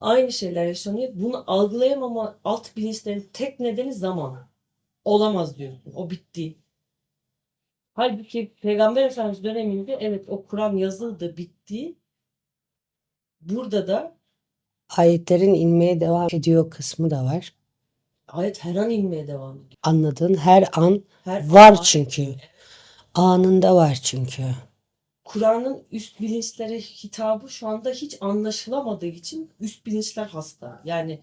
Aynı şeyler yaşanıyor. Bunu algılayamama alt bilinçlerin tek nedeni zaman. Olamaz diyorsun. O bitti. Halbuki Peygamber Efendimiz döneminde evet o Kur'an yazıldı, bitti. Burada da Ayetlerin inmeye devam ediyor kısmı da var. ayet her an inmeye devam ediyor. Anladığın her an Her Var çünkü. anında var çünkü. Kur'an'ın üst bilinçlere hitabı şu anda hiç anlaşılamadığı için üst bilinçler hasta. Yani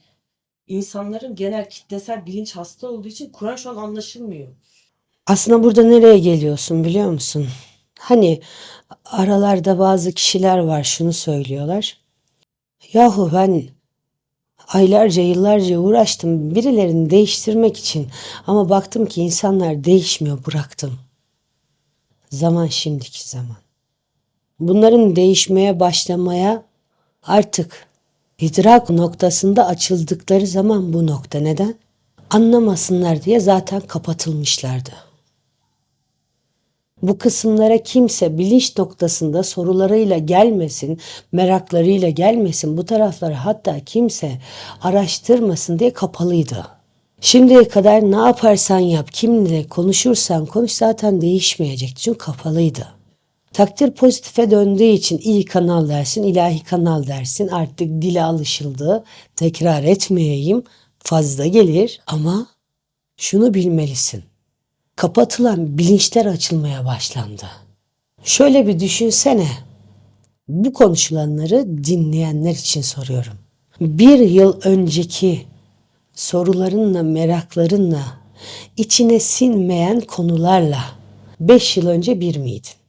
insanların genel kitlesel bilinç hasta olduğu için Kur'an şu an anlaşılmıyor. Aslında burada nereye geliyorsun biliyor musun? Hani aralarda bazı kişiler var şunu söylüyorlar. Yahu ben aylarca yıllarca uğraştım birilerini değiştirmek için ama baktım ki insanlar değişmiyor bıraktım. Zaman şimdiki zaman. Bunların değişmeye başlamaya artık idrak noktasında açıldıkları zaman bu nokta neden? Anlamasınlar diye zaten kapatılmışlardı. Bu kısımlara kimse bilinç noktasında sorularıyla gelmesin, meraklarıyla gelmesin, bu taraflara hatta kimse araştırmasın diye kapalıydı. Şimdiye kadar ne yaparsan yap, kimle konuşursan konuş zaten değişmeyecekti çünkü kapalıydı. Takdir pozitife döndüğü için iyi kanal dersin, ilahi kanal dersin. Artık dile alışıldı. Tekrar etmeyeyim. Fazla gelir ama şunu bilmelisin. Kapatılan bilinçler açılmaya başlandı. Şöyle bir düşünsene. Bu konuşulanları dinleyenler için soruyorum. Bir yıl önceki sorularınla, meraklarınla, içine sinmeyen konularla beş yıl önce bir miydin?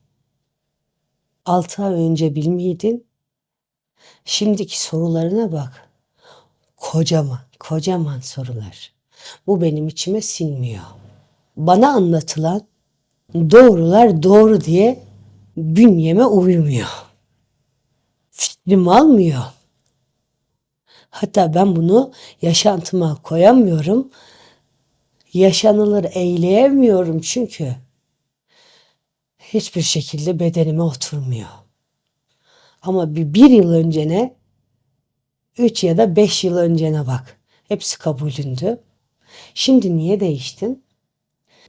Altı ay önce bir miydin? Şimdiki sorularına bak. Kocaman, kocaman sorular. Bu benim içime sinmiyor. Bana anlatılan doğrular doğru diye bünyeme uymuyor. Fikrim almıyor. Hatta ben bunu yaşantıma koyamıyorum. Yaşanılır eyleyemiyorum çünkü hiçbir şekilde bedenime oturmuyor. Ama bir, bir yıl öncene, üç ya da beş yıl öncene bak. Hepsi kabulündü. Şimdi niye değiştin?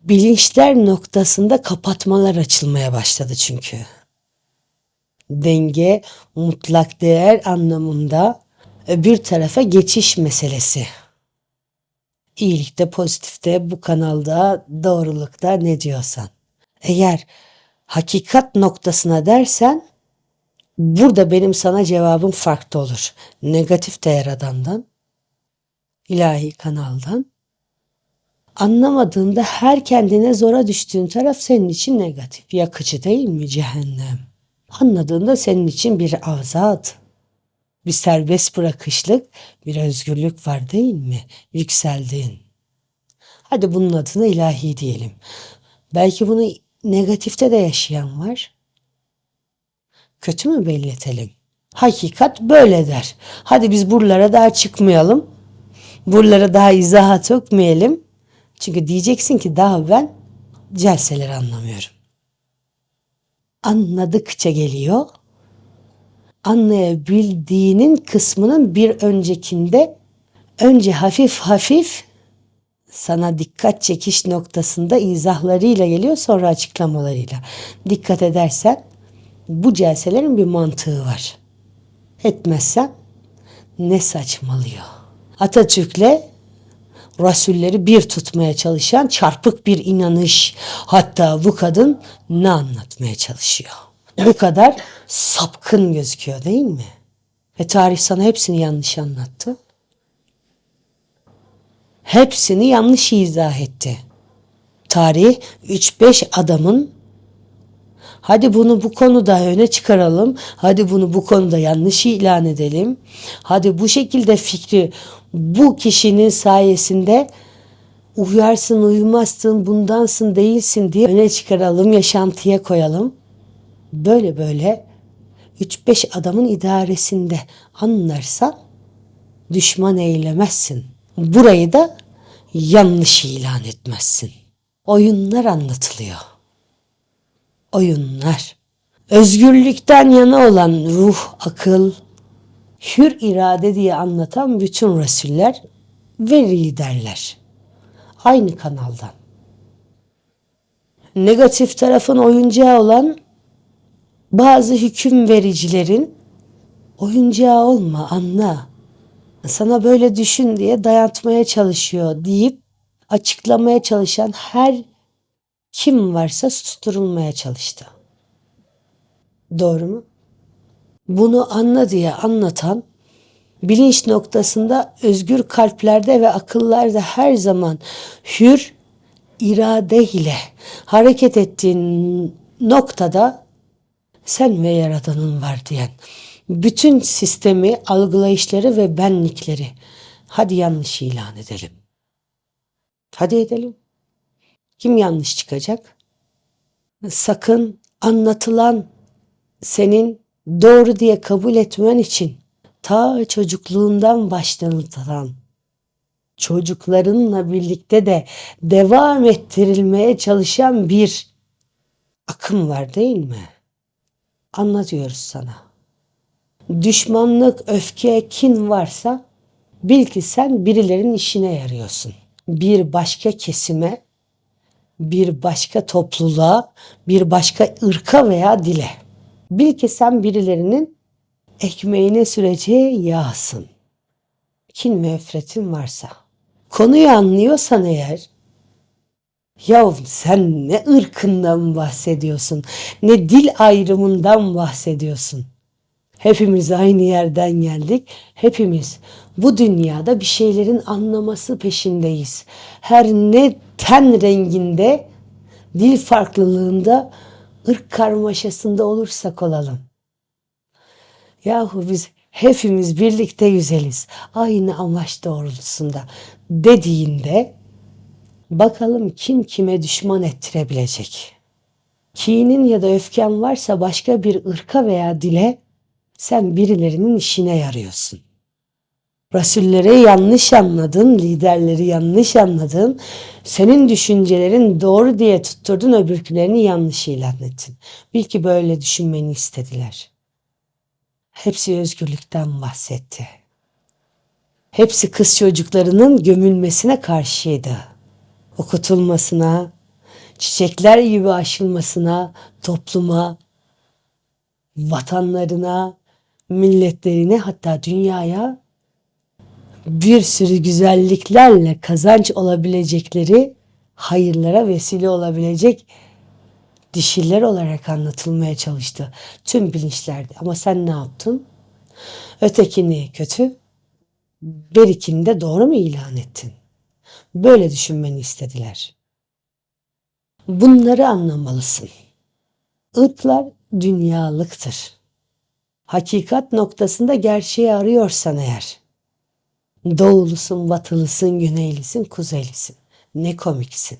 Bilinçler noktasında kapatmalar açılmaya başladı çünkü. Denge, mutlak değer anlamında öbür tarafa geçiş meselesi. İyilikte, pozitifte, bu kanalda, doğrulukta ne diyorsan. Eğer hakikat noktasına dersen burada benim sana cevabım farklı olur. Negatif değer adamdan, ilahi kanaldan. Anlamadığında her kendine zora düştüğün taraf senin için negatif. Yakıcı değil mi cehennem? Anladığında senin için bir azat, bir serbest bırakışlık, bir özgürlük var değil mi? Yükseldin. Hadi bunun adına ilahi diyelim. Belki bunu negatifte de yaşayan var. Kötü mü belletelim? Hakikat böyle der. Hadi biz buralara daha çıkmayalım. Buralara daha izaha tökmeyelim. Çünkü diyeceksin ki daha ben celseleri anlamıyorum. Anladıkça geliyor. Anlayabildiğinin kısmının bir öncekinde önce hafif hafif sana dikkat çekiş noktasında izahlarıyla geliyor sonra açıklamalarıyla. Dikkat edersen bu celselerin bir mantığı var. Etmezsen ne saçmalıyor. Atatürk'le Rasulleri bir tutmaya çalışan çarpık bir inanış. Hatta bu kadın ne anlatmaya çalışıyor? Bu kadar sapkın gözüküyor değil mi? Ve tarih sana hepsini yanlış anlattı. Hepsini yanlış izah etti. Tarih 3-5 adamın hadi bunu bu konuda öne çıkaralım. Hadi bunu bu konuda yanlış ilan edelim. Hadi bu şekilde fikri bu kişinin sayesinde uyarsın, uymazsın, bundansın, değilsin diye öne çıkaralım, yaşantıya koyalım. Böyle böyle 3-5 adamın idaresinde anlarsan düşman eylemezsin. Burayı da yanlış ilan etmezsin. Oyunlar anlatılıyor. Oyunlar. Özgürlükten yana olan ruh, akıl, hür irade diye anlatan bütün Resuller ve liderler. Aynı kanaldan. Negatif tarafın oyuncağı olan bazı hüküm vericilerin oyuncağı olma anla. Sana böyle düşün diye dayatmaya çalışıyor deyip açıklamaya çalışan her kim varsa susturulmaya çalıştı. Doğru mu? Bunu anla diye anlatan bilinç noktasında özgür kalplerde ve akıllarda her zaman hür irade ile hareket ettiğin noktada sen ve yaradanın var diyen bütün sistemi, algılayışları ve benlikleri hadi yanlış ilan edelim. Hadi edelim. Kim yanlış çıkacak? Sakın anlatılan senin doğru diye kabul etmen için ta çocukluğundan başlatılan çocuklarınla birlikte de devam ettirilmeye çalışan bir akım var değil mi? Anlatıyoruz sana. Düşmanlık, öfke, kin varsa bil ki sen birilerinin işine yarıyorsun. Bir başka kesime, bir başka topluluğa, bir başka ırka veya dile. Bil ki sen birilerinin ekmeğine süreceği yağsın. Kin ve öfretin varsa. Konuyu anlıyorsan eğer Yavrum sen ne ırkından bahsediyorsun, ne dil ayrımından bahsediyorsun. Hepimiz aynı yerden geldik. Hepimiz bu dünyada bir şeylerin anlaması peşindeyiz. Her ne ten renginde, dil farklılığında, ırk karmaşasında olursak olalım. Yahu biz hepimiz birlikte güzeliz. Aynı amaç doğrultusunda dediğinde bakalım kim kime düşman ettirebilecek. Kinin ya da öfken varsa başka bir ırka veya dile sen birilerinin işine yarıyorsun. Rasulleri yanlış anladın, liderleri yanlış anladın, senin düşüncelerin doğru diye tutturdun, öbürkülerini yanlış ilan ettin. Bil ki böyle düşünmeni istediler. Hepsi özgürlükten bahsetti. Hepsi kız çocuklarının gömülmesine karşıydı. Okutulmasına, çiçekler gibi aşılmasına, topluma, vatanlarına, milletlerine hatta dünyaya bir sürü güzelliklerle kazanç olabilecekleri hayırlara vesile olabilecek dişiler olarak anlatılmaya çalıştı tüm bilinçlerde. Ama sen ne yaptın? Ötekini kötü, berikini de doğru mu ilan ettin? Böyle düşünmeni istediler. Bunları anlamalısın. Irklar dünyalıktır. Hakikat noktasında gerçeği arıyorsan eğer. Doğulusun, batılısın, güneylisin, kuzeylisin. Ne komiksin.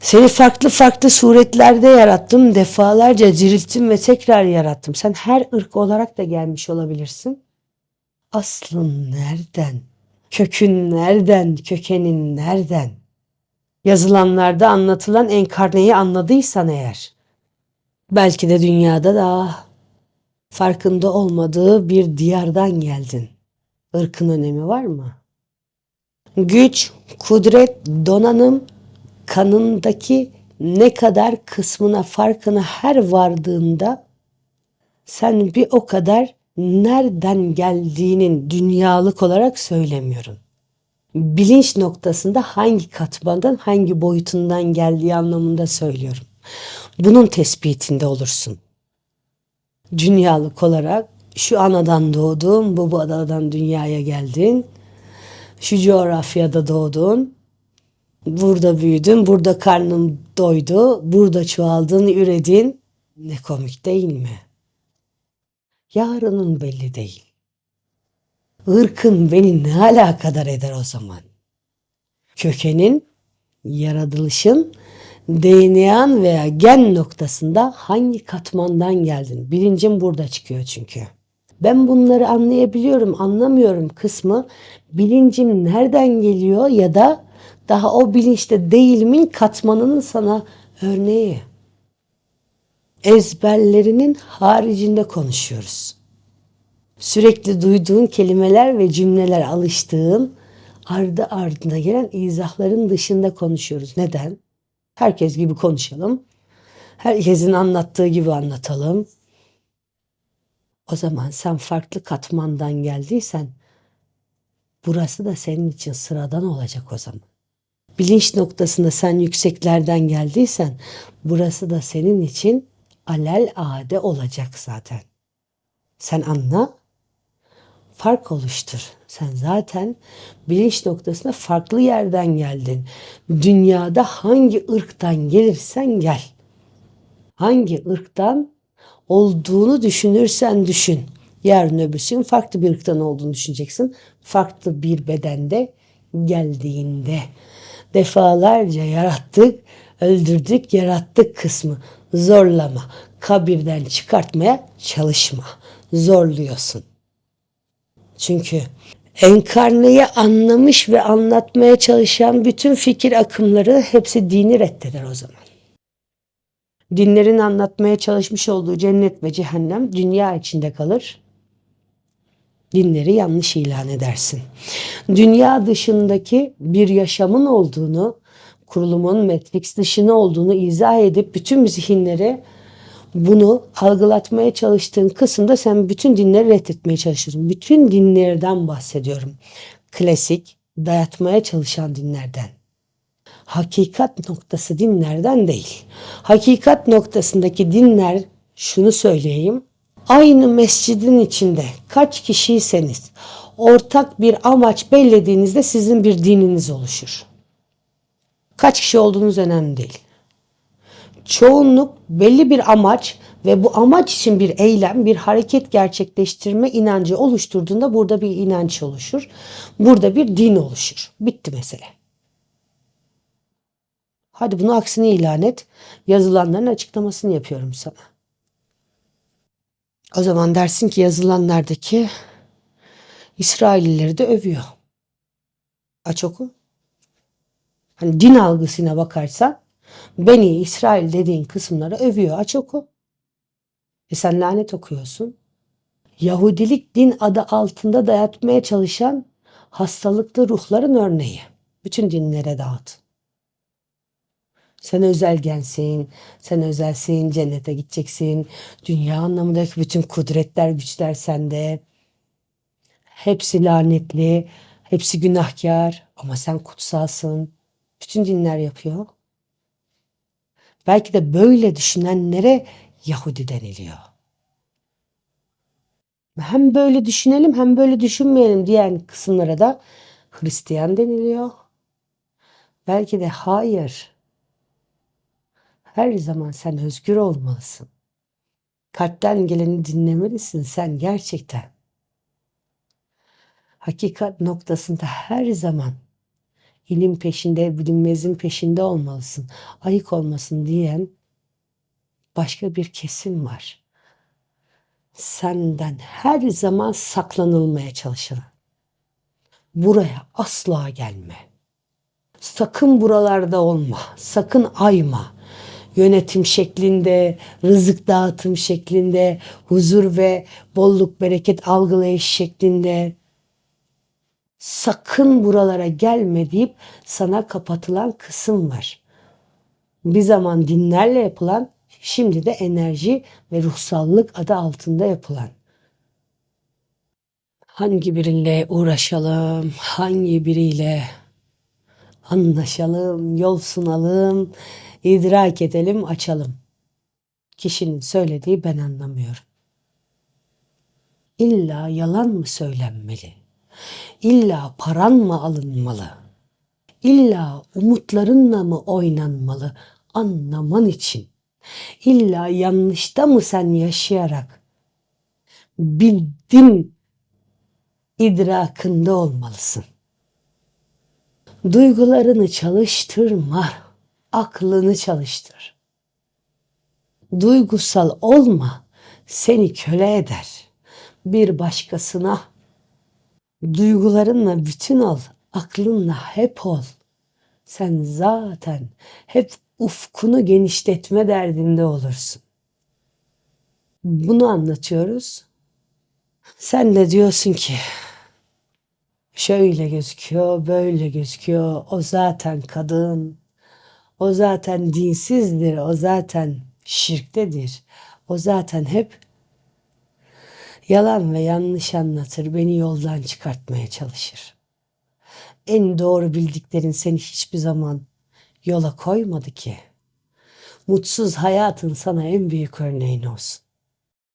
Seni farklı farklı suretlerde yarattım, defalarca dirilttim ve tekrar yarattım. Sen her ırk olarak da gelmiş olabilirsin. Aslın nereden? Kökün nereden? Kökenin nereden? Yazılanlarda anlatılan enkarneyi anladıysan eğer, belki de dünyada daha farkında olmadığı bir diyardan geldin. Irkın önemi var mı? Güç, kudret, donanım, kanındaki ne kadar kısmına farkına her vardığında sen bir o kadar nereden geldiğinin dünyalık olarak söylemiyorum. Bilinç noktasında hangi katmandan, hangi boyutundan geldiği anlamında söylüyorum. Bunun tespitinde olursun. Dünyalık olarak şu anadan doğdun, bu babadan dünyaya geldin. Şu coğrafyada doğdun. Burada büyüdün, burada karnın doydu, burada çoğaldın, üredin. Ne komik değil mi? Yarının belli değil. Irkın beni ne alakadar eder o zaman? Kökenin, yaratılışın, DNA'n veya gen noktasında hangi katmandan geldin? Bilincin burada çıkıyor çünkü. Ben bunları anlayabiliyorum, anlamıyorum kısmı bilincin nereden geliyor ya da daha o bilinçte değilimin katmanının sana örneği. Ezberlerinin haricinde konuşuyoruz. Sürekli duyduğun kelimeler ve cümleler alıştığın ardı ardına gelen izahların dışında konuşuyoruz. Neden? Herkes gibi konuşalım. Herkesin anlattığı gibi anlatalım. O zaman sen farklı katmandan geldiysen burası da senin için sıradan olacak o zaman. Bilinç noktasında sen yükseklerden geldiysen burası da senin için alel ade olacak zaten. Sen anla, fark oluştur. Sen zaten bilinç noktasına farklı yerden geldin. Dünyada hangi ırktan gelirsen gel. Hangi ırktan olduğunu düşünürsen düşün. Yarın öbürsü gün farklı bir ırktan olduğunu düşüneceksin. Farklı bir bedende geldiğinde. Defalarca yarattık, öldürdük, yarattık kısmı. Zorlama. Kabirden çıkartmaya çalışma. Zorluyorsun. Çünkü enkarneyi anlamış ve anlatmaya çalışan bütün fikir akımları hepsi dini reddeder o zaman. Dinlerin anlatmaya çalışmış olduğu cennet ve cehennem dünya içinde kalır. Dinleri yanlış ilan edersin. Dünya dışındaki bir yaşamın olduğunu, kurulumun Matrix dışına olduğunu izah edip bütün zihinlere bunu algılatmaya çalıştığın kısımda sen bütün dinleri reddetmeye çalışıyorsun. Bütün dinlerden bahsediyorum. Klasik, dayatmaya çalışan dinlerden. Hakikat noktası dinlerden değil. Hakikat noktasındaki dinler şunu söyleyeyim. Aynı mescidin içinde kaç kişiyseniz ortak bir amaç bellediğinizde sizin bir dininiz oluşur. Kaç kişi olduğunuz önemli değil çoğunluk belli bir amaç ve bu amaç için bir eylem, bir hareket gerçekleştirme inancı oluşturduğunda burada bir inanç oluşur. Burada bir din oluşur. Bitti mesele. Hadi bunu aksini ilan et. Yazılanların açıklamasını yapıyorum sana. O zaman dersin ki yazılanlardaki İsraillileri de övüyor. Aç oku. Hani din algısına bakarsan Beni İsrail dediğin kısımları övüyor. Aç oku. E sen lanet okuyorsun. Yahudilik din adı altında dayatmaya çalışan hastalıklı ruhların örneği. Bütün dinlere dağıt. Sen özelgensin, sen özelsin, cennete gideceksin. Dünya anlamındaki bütün kudretler, güçler sende. Hepsi lanetli, hepsi günahkar ama sen kutsalsın. Bütün dinler yapıyor. Belki de böyle düşünenlere Yahudi deniliyor. Hem böyle düşünelim hem böyle düşünmeyelim diyen kısımlara da Hristiyan deniliyor. Belki de hayır. Her zaman sen özgür olmalısın. Kalpten geleni dinlemelisin sen gerçekten. Hakikat noktasında her zaman ilim peşinde, bilinmezin peşinde olmalısın, ayık olmasın diyen başka bir kesim var. Senden her zaman saklanılmaya çalışan. Buraya asla gelme. Sakın buralarda olma. Sakın ayma. Yönetim şeklinde, rızık dağıtım şeklinde, huzur ve bolluk bereket algılayış şeklinde, sakın buralara gelme deyip sana kapatılan kısım var. Bir zaman dinlerle yapılan, şimdi de enerji ve ruhsallık adı altında yapılan. Hangi biriyle uğraşalım, hangi biriyle anlaşalım, yol sunalım, idrak edelim, açalım. Kişinin söylediği ben anlamıyorum. İlla yalan mı söylenmeli? İlla paran mı alınmalı? İlla umutlarınla mı oynanmalı anlaman için? İlla yanlışta mı sen yaşayarak bildim idrakında olmalısın? Duygularını çalıştırma, aklını çalıştır. Duygusal olma, seni köle eder. Bir başkasına Duygularınla bütün ol, aklınla hep ol. Sen zaten hep ufkunu genişletme derdinde olursun. Bunu anlatıyoruz. Sen de diyorsun ki şöyle gözüküyor, böyle gözüküyor. O zaten kadın. O zaten dinsizdir. O zaten şirktedir. O zaten hep yalan ve yanlış anlatır. Beni yoldan çıkartmaya çalışır. En doğru bildiklerin seni hiçbir zaman yola koymadı ki. Mutsuz hayatın sana en büyük örneğin olsun.